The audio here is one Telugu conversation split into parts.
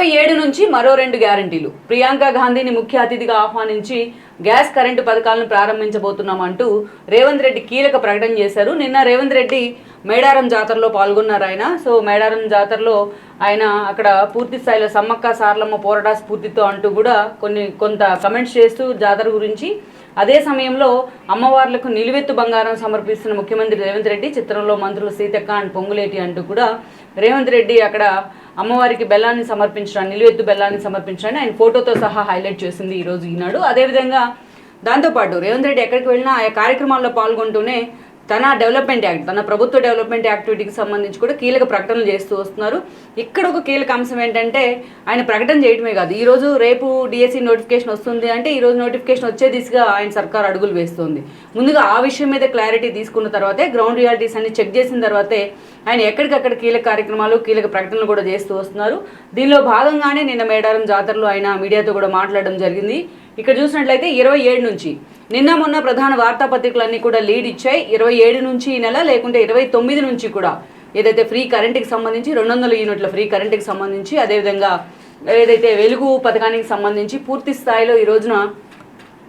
ఇరవై ఏడు నుంచి మరో రెండు గ్యారంటీలు. ప్రియాంక గాంధీని ముఖ్య అతిథిగా ఆహ్వానించి గ్యాస్ కరెంటు పథకాలను ప్రారంభించబోతున్నామంటూ రేవంత్ రెడ్డి కీలక ప్రకటన చేశారు. నిన్న రేవంత్ రెడ్డి మేడారం జాతరలో పాల్గొన్నారు ఆయన. సో మేడారం జాతరలో ఆయన అక్కడ పూర్తి స్థాయిలో సమ్మక్క సారలమ్మ పోరాట స్ఫూర్తితో అంటూ కూడా కొన్ని కొంత కమెంట్స్ చేస్తూ జాతర గురించి. అదే సమయంలో అమ్మవార్లకు నిలువెత్తు బంగారం సమర్పిస్తున్న ముఖ్యమంత్రి రేవంత్ రెడ్డి చిత్రంలో మంత్రులు సీతక్క అండ్ పొంగులేటి అంటూ కూడా రేవంత్ రెడ్డి అక్కడ అమ్మవారికి బెల్లాన్ని సమర్పించడానికి నిలువెత్తు బెల్లాన్ని సమర్పించడానికి ఆయన ఫోటోతో సహా హైలైట్ చేసింది ఈరోజు ఈనాడు. అదేవిధంగా దాంతోపాటు రేవంత్ రెడ్డి ఎక్కడికి వెళ్ళినా ఆయా కార్యక్రమాల్లో పాల్గొంటూనే తన డెవలప్మెంట్ యాక్ట్ తన ప్రభుత్వ డెవలప్మెంట్ యాక్టివిటీకి సంబంధించి కూడా కీలక ప్రకటనలు చేస్తూ వస్తున్నారు. ఇక్కడ ఒక కీలక అంశం ఏంటంటే ఆయన ప్రకటన చేయడమే కాదు ఈరోజు రేపు డిఎస్సి నోటిఫికేషన్ వస్తుంది అంటే ఈ రోజు నోటిఫికేషన్ వచ్చే దిశగా ఆయన సర్కార్ అడుగులు వేస్తుంది. ముందుగా ఆ విషయం మీద క్లారిటీ తీసుకున్న తర్వాతే గ్రౌండ్ రియాలిటీస్ అన్ని చెక్ చేసిన తర్వాతే ఆయన ఎక్కడికక్కడ కీలక కార్యక్రమాలు కీలక ప్రకటనలు కూడా చేస్తూ వస్తున్నారు. దీనిలో భాగంగానే నిన్న మేడారం జాతరలో ఆయన మీడియాతో కూడా మాట్లాడడం జరిగింది. ఇక్కడ చూసినట్లయితే ఇరవై ఏడు నుంచి నిన్న మొన్న ప్రధాన వార్తాపత్రికలన్నీ కూడా లీడ్ ఇచ్చాయి. ఇరవై ఏడు నుంచి ఈ నెల లేకుంటే ఇరవై తొమ్మిది నుంచి కూడా ఏదైతే ఫ్రీ కరెంట్కి సంబంధించి రెండు వందల యూనిట్ల ఫ్రీ కరెంట్కి సంబంధించి అదేవిధంగా ఏదైతే వెలుగు పథకానికి సంబంధించి పూర్తి స్థాయిలో ఈ రోజున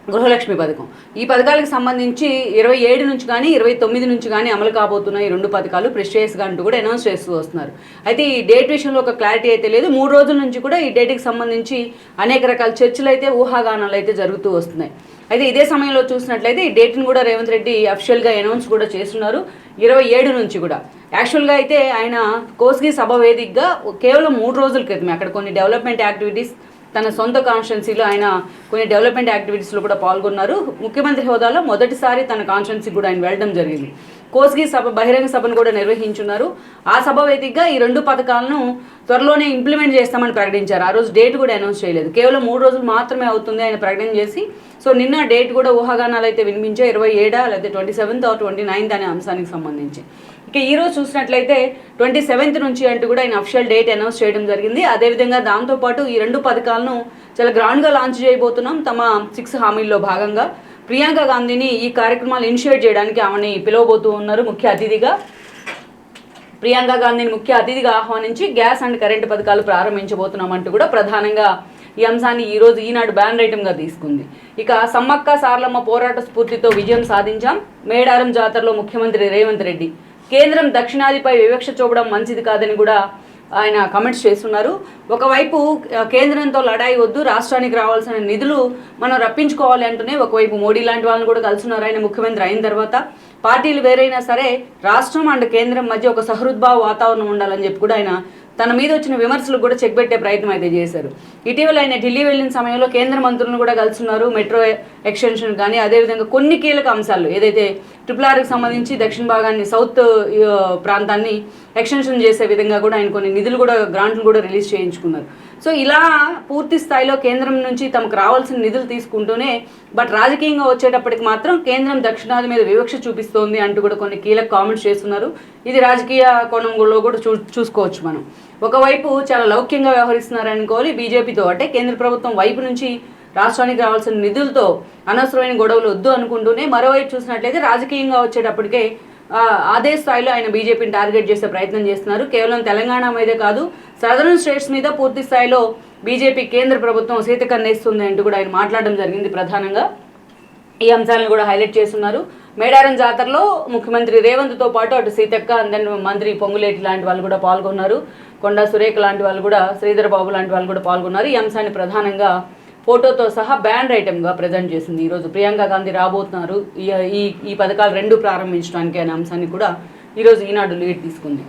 గృహలక్ష్మి పథకం. ఈ పథకాలకు సంబంధించి ఇరవై ఏడు నుంచి కానీ ఇరవై తొమ్మిది నుంచి కానీ అమలు కాబోతున్న ఈ రెండు పథకాలు ప్రెస్టేస్గా అంటూ కూడా అనౌన్స్ చేస్తూ వస్తున్నారు. అయితే ఈ డేట్ విషయంలో ఒక క్లారిటీ అయితే లేదు. మూడు రోజుల నుంచి కూడా ఈ డేట్కి సంబంధించి అనేక రకాల చర్చలు అయితే ఊహాగానాలు అయితే జరుగుతూ వస్తున్నాయి. అయితే ఇదే సమయంలో చూసినట్లయితే ఈ డేట్ని కూడా రేవంత్ రెడ్డి అఫిషియల్గా అనౌన్స్ కూడా చేస్తున్నారు. ఇరవై ఏడు నుంచి కూడా. యాక్చువల్గా అయితే ఆయన కోస్గి సభ వేదికగా కేవలం మూడు రోజుల క్రితమే అక్కడ కొన్ని డెవలప్మెంట్ యాక్టివిటీస్ తన సొంత కాన్స్టిట్యున్సీలో ఆయన కొన్ని డెవలప్మెంట్ యాక్టివిటీస్లో కూడా పాల్గొన్నారు. ముఖ్యమంత్రి హోదాలో మొదటిసారి తన కాన్స్టిట్యున్సీకి కూడా ఆయన వెళ్ళడం జరిగింది. కోస్గి సభ బహిరంగ సభను కూడా నిర్వహించున్నారు. ఆ సభ వేదికగా ఈ రెండు పథకాలను త్వరలోనే ఇంప్లిమెంట్ చేస్తామని ప్రకటించారు. ఆ రోజు డేట్ కూడా అనౌన్స్ చేయలేదు. కేవలం మూడు రోజులు మాత్రమే అవుతుంది ఆయన ప్రకటన చేసి సో నిన్న డేట్ కూడా ఊహాగానాలు అయితే వినిపించే ఇరవై ఏడా లేకపోతే twenty seventh or twenty ninth అనే అంశానికి సంబంధించి. ఇక ఈ రోజు చూసినట్లయితే ట్వంటీ సెవెంత్ నుంచి అంటూ కూడా ఆయన అఫిషియల్ డేట్ అనౌన్స్ చేయడం జరిగింది. అదేవిధంగా దాంతోపాటు ఈ రెండు పథకాలను చాలా గ్రాండ్గా లాంచ్ చేయబోతున్నాం. తమ సిక్స్ హామీల్లో భాగంగా. ప్రియాంక గాంధీని ఈ కార్యక్రమాలు ఇనిషియేట్ చేయడానికి ఆమెని పిలవబోతూ ఉన్నారు ముఖ్య అతిథిగా. ప్రియాంక గాంధీని ముఖ్య అతిథిగా ఆహ్వానించి గ్యాస్ అండ్ కరెంటు పథకాలు ప్రారంభించబోతున్నామంటూ కూడా ప్రధానంగా ఈ అంశాన్ని ఈరోజు ఈనాడు బ్యాన్ ఐటమ్గా తీసుకుంది. ఇక సమ్మక్క సార్లమ్మ పోరాట స్ఫూర్తితో విజయం సాధించాం. మేడారం జాతరలో ముఖ్యమంత్రి రేవంత్ రెడ్డి. కేంద్రం దక్షిణాదిపై వివక్ష చూపడం మంచిది కాదని కూడా ఆయన కమెంట్స్ చేస్తున్నారు. ఒకవైపు కేంద్రంతో లడాయి వద్దు రాష్ట్రానికి రావాల్సిన నిధులు మనం రప్పించుకోవాలి అంటూనే ఒకవైపు మోడీ లాంటి వాళ్ళని కూడా కలుసున్నారు ఆయన ముఖ్యమంత్రి అయిన తర్వాత. పార్టీలు వేరైనా సరే రాష్ట్రం అండ్ కేంద్రం మధ్య ఒక సహృద్భావ వాతావరణం ఉండాలని చెప్పి కూడా ఆయన తన మీద వచ్చిన విమర్శలకు కూడా చెక్ పెట్టే ప్రయత్నం అయితే చేశారు. ఇటీవల ఆయన ఢిల్లీ వెళ్ళిన సమయంలో కేంద్ర మంత్రులను కూడా కలుసున్నారు. మెట్రో ఎక్స్టెన్షన్ కానీ అదేవిధంగా కొన్ని కీలక అంశాలు ఏదైతే ట్రిపుల్ ఆర్కి సంబంధించి దక్షిణ భాగాన్ని సౌత్ ప్రాంతాన్ని ఎక్స్టెన్షన్ చేసే విధంగా కూడా ఆయన కొన్ని నిధులు కూడా గ్రాంట్లు కూడా రిలీజ్ చేయించుకున్నారు. సో ఇలా పూర్తి స్థాయిలో కేంద్రం నుంచి తమకు రావాల్సిన నిధులు తీసుకుంటూనే బట్ రాజకీయంగా వచ్చేటప్పటికి మాత్రం కేంద్రం దక్షిణాది మీద వివక్ష చూపిస్తోంది అంటూ కూడా కొన్ని కీలక కామెంట్స్ చేస్తున్నారు. ఇది రాజకీయ కోణంలో కూడా చూ చూసుకోవచ్చు మనం. ఒకవైపు చాలా లౌక్యంగా వ్యవహరిస్తున్నారు అనుకోవాలి బీజేపీతో అంటే కేంద్ర ప్రభుత్వం వైపు నుంచి రాష్ట్రానికి రావాల్సిన నిధులతో అనవసరమైన గొడవలు వద్దు అనుకుంటూనే మరోవైపు చూసినట్లయితే రాజకీయంగా వచ్చేటప్పటికే అదే స్థాయిలో ఆయన బీజేపీని టార్గెట్ చేసే ప్రయత్నం చేస్తున్నారు. కేవలం తెలంగాణ మీదే కాదు సదరన్ స్టేట్స్ మీద పూర్తి స్థాయిలో బీజేపీ కేంద్ర ప్రభుత్వం సీతకన్నేస్తుంది అంటూ కూడా ఆయన మాట్లాడడం జరిగింది ప్రధానంగా. ఈ అంశాలను కూడా హైలైట్ చేస్తున్నారు. మేడారం జాతరలో ముఖ్యమంత్రి రేవంత్తో పాటు అటు సీతక్క అండ్ దెన్ మంత్రి పొంగులేటి లాంటి వాళ్ళు కూడా పాల్గొన్నారు. కొండా సురేఖ లాంటి వాళ్ళు కూడా శ్రీధర్ బాబు లాంటి వాళ్ళు కూడా పాల్గొన్నారు. ఈ అంశాన్ని ప్రధానంగా ఫోటోతో సహా బ్యాండ్ ఐటెంగా ప్రజెంట్ చేసింది. ఈరోజు ప్రియాంక గాంధీ రాబోతున్నారు. ఈ ఈ పథకాలు రెండు ప్రారంభించడానికి అనే అంశాన్ని కూడా ఈరోజు ఈనాడు లీడ్ తీసుకుంది.